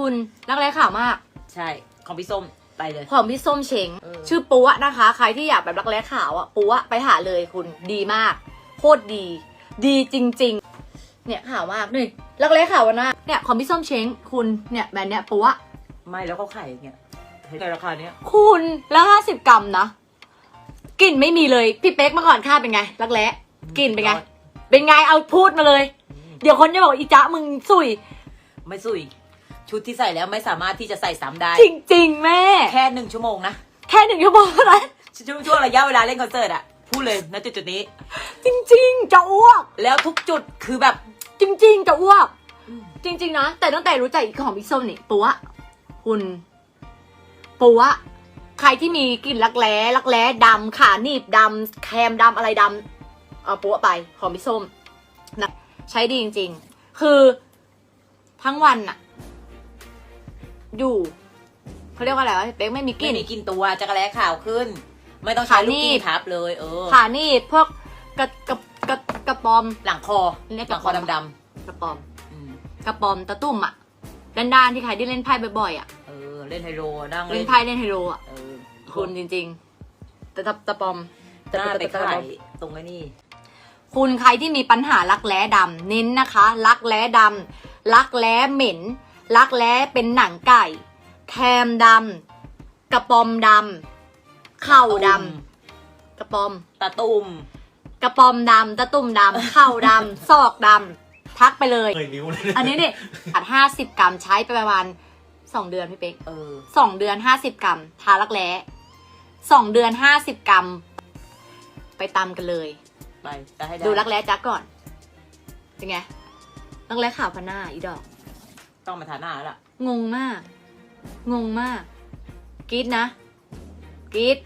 คุณรักแร้ขาวมาก ใช่ ของพี่ส้มไปเลย ของพี่ส้มเชง เออ ชื่อปัวนะคะ ใครที่อยากแบบรักแร้ขาวอะปัวไปหาเลยคุณดีมาก โคตรดี ดีจริง ๆ เนี่ยขาวมากนี่รักแร้ขาวนะเนี่ยของพี่ส้มเชงคุณเนี่ยแบรนด์เนี้ยปัว ไม่แล้วเขาขายอย่างเงี้ยในราคาเนี้ยคุณแล้วห้าสิบกรัมนะกลิ่นไม่มีเลย พี่เป๊กเมื่อก่อนค่าเป็นไง รักแร้กลิ่นเป็นไง เป็นไงเอาพูดมาเลยเดี๋ยวคนจะบอกอีจ๊ะมึงสุย ไม่สุย ชุดที่ใส่แล้วไม่สามารถที่จะใส่ซ้ำได้ จริง ๆ แม่ แค่หนึ่งชั่วโมงนะ แค่หนึ่งชั่วโมงเท่านั้นช่วงช่วงระยะเวลาเล่นคอนเสิร์ตอะพูดเลยณจุดจุดๆนี้ จริง ๆ จะอ้วก แล้วทุกจุดคือแบบจริง ๆ จะอ้วก จริง ๆ นะ แต่ตั้งแต่รู้จักอีกของพี่ส้มนี่ปัวคุณปัวใครที่มีกลิ่นรักแร้รักแร้ดำขาหนีบดำแคมดำอะไรดำเอาปัวไปของพี่ส้มนะใช้ดีจริง ๆ คือทั้งวันอะ อยู่เขาเรียกว่าอะไรวะเป๊กไม่มีกไม่ลิ่นมีกลินตัวจักรแล้ขาวขึ้น ไม่ต้องใช้ลูกขาหนีกิ้บงทับเลยเออขาหนีบพวกกระกระกระกระปอม หลังคอเรียกหลังคอหลังดกระปอมำๆอืมกระปอมตะตุ่มอะด้านๆที่ใครที่เล่นไพ่บ่อยๆอะเออเล่นไฮโลนั่งเล่นไพ่เล่นไฮโลอะเออคุณจริงๆ แต่ตะตะปอมหน้าไปขายตรงไอ้นี่ คุณใครที่มีปัญหารักแร้ดำเน้นนะคะ รักแร้ดำรักแร้เหม็น รักแร้เป็นหนังไก่ แคมดำกระปอมดำเข่าดำกระปอมตาตุ่มกระปอมดำตะตุ่มดำเข่าดำซอกดำทักไปเลยเคยนิ้วเลยอันนี้เนี่ยอัดห้าสิบกรัมใช้ไปประมาณสองเดือนพี่เป๊กเออ สองเดือนห้าสิบกรัม ทารักแร้สองเดือนห้าสิบกรัม ไปตำกันเลย ไปจะให้ได้ดูรักแร้จักก่อนเป็นไงรักแร้ขาวพันหน้าอีดอก ต้องมาทาหน้าแล้วล่ะ งงมาก งงมากกรีดนะกรีด